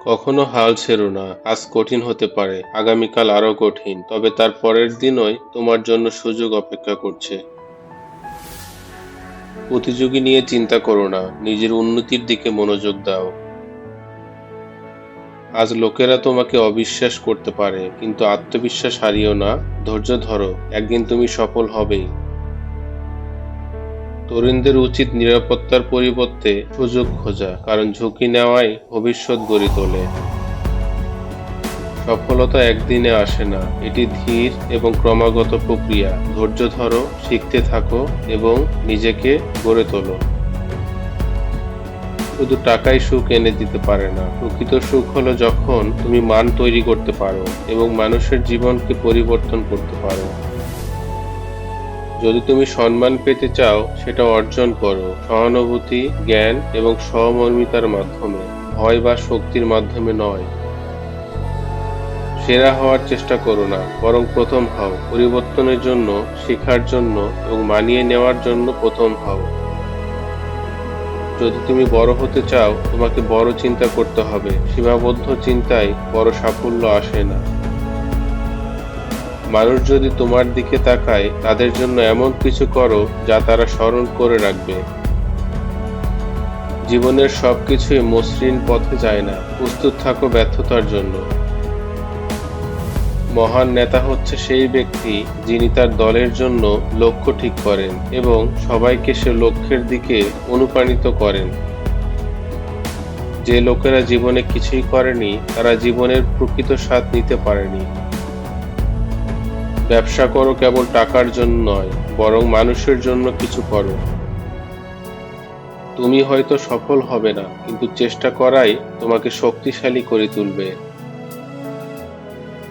কখনো হাল ছেড়ো না, আজ কঠিন হতে পারে, আগামীকাল আরও কঠিন, তবে তার পরের দিনই তোমার জন্য সুযোগ অপেক্ষা করছে। প্রতিযোগী নিয়ে চিন্তা করো না, নিজের উন্নতির দিকে মনোযোগ দাও। আজ লোকেরা তোমাকে অবিশ্বাস করতে পারে, কিন্তু আত্মবিশ্বাস হারিও না। ধৈর্য ধরো, একদিন তুমি সফল হবেই। তরুণদের উচিত নিরাপত্তার পরিবর্তে সুযোগ খোঁজা, কারণ ঝুঁকি নেওয়াই ভবিষ্যৎ গড়ে তোলে। সফলতা একদিনে আসে না, এটি ধীর এবং ক্রমাগত প্রক্রিয়া। ধৈর্য ধরো, শিখতে থাকো এবং নিজেকে গড়ে তোলো। শুধু টাকাই সুখ এনে দিতে পারে না, প্রকৃত সুখ হলো যখন তুমি মান তৈরি করতে পারো এবং মানুষের জীবনকে পরিবর্তন করতে পারো। যদি তুমি সম্মান পেতে চাও, সেটা অর্জন করো। সহানুভূতি, জ্ঞান এবং সহমর্মিতার মাধ্যমে, ভয় বা শক্তির মাধ্যমে নয়। সেরা হওয়ার চেষ্টা করো না, বরং প্রথম হও। পরিবর্তনের জন্য, শেখার জন্য এবং মানিয়ে নেওয়ার জন্য প্রথম হও। যদি তুমি বড় হতে চাও, তোমাকে বড় চিন্তা করতে হবে। সীমাবদ্ধ চিন্তায় বড় সাফল্য আসে না। মানুষ যদি তোমার দিকে তাকায়, তাদের জন্য এমন কিছু করো যা তারা স্মরণ করে রাখবে। জীবনের সবকিছুই মসৃণ পথে যায় না, প্রস্তুত থাকো ব্যর্থতার জন্য। মহান নেতা হচ্ছে সেই ব্যক্তি যিনি তার দলের জন্য লক্ষ্য ঠিক করেন এবং সবাইকে সে লক্ষ্যের দিকে অনুপ্রাণিত করেন। যে লোকেরা জীবনে কিছুই করেনি, তারা জীবনের প্রকৃত স্বাদ নিতে পারেনি। ব্যবসা করো কেবল টাকার জন্য নয়, বরং মানুষের জন্য কিছু করো। তুমি হয়তো সফল হবে না, কিন্তু চেষ্টা করাই তোমাকে শক্তিশালী করে তুলবে।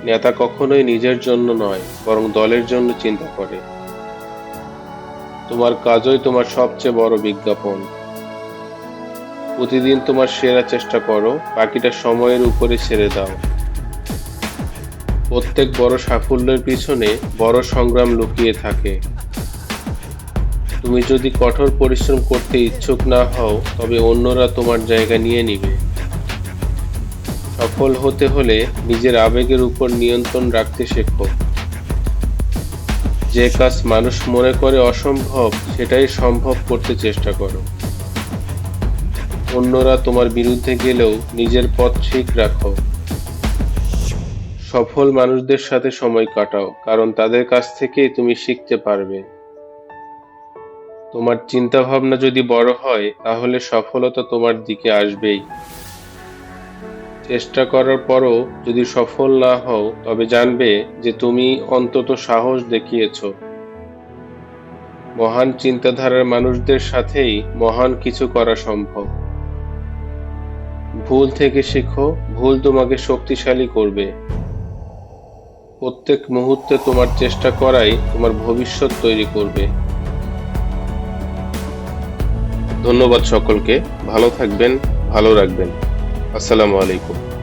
নেতা কখনোই নিজের জন্য নয়, বরং দলের জন্য চিন্তা করে। তোমার কাজই তোমার সবচেয়ে বড় বিজ্ঞাপন। প্রতিদিন তোমার সেরা চেষ্টা করো, বাকিটা সময়ের উপরে ছেড়ে দাও। প্রত্যেক বড় সাফল্যের পিছনে বড় সংগ্রাম লুকিয়ে থাকে। তুমি যদি কঠোর পরিশ্রম করতে ইচ্ছুক না হও, তবে অন্যরা তোমার জায়গা নিয়ে নিবে। সফল হতে হলে নিজের আবেগের উপর নিয়ন্ত্রণ রাখতে শেখো। যে কাজ মানুষ মনে করে অসম্ভব, সেটাই সম্ভব করতে চেষ্টা করো। অন্যরা তোমার বিরুদ্ধে গেলেও নিজের পথ ঠিক রাখো। সফল মানুষদের সাথে সময় কাটাও, কারণ তাদের কাছ থেকেই তুমি শিখতে পারবে। তোমার চিন্তা ভাবনা যদি বড় হয়, তাহলে সফলতা তোমার দিকে আসবেই। চেষ্টা করার পরও যদি সফল না হও, তবে জানবে যে তুমি অন্তত সাহস দেখিয়েছ। মহান চিন্তাধারার মানুষদের সাথেই মহান কিছু করা সম্ভব। ভুল থেকে শেখো, ভুল তোমাকে শক্তিশালী করবে। প্রত্যেক মুহূর্তে তোমার চেষ্টা করাই তোমার ভবিষ্যৎ তৈরি করবে। ধন্যবাদ সকলকে। ভালো থাকবেন, ভালো রাখবেন। আসসালামু আলাইকুম।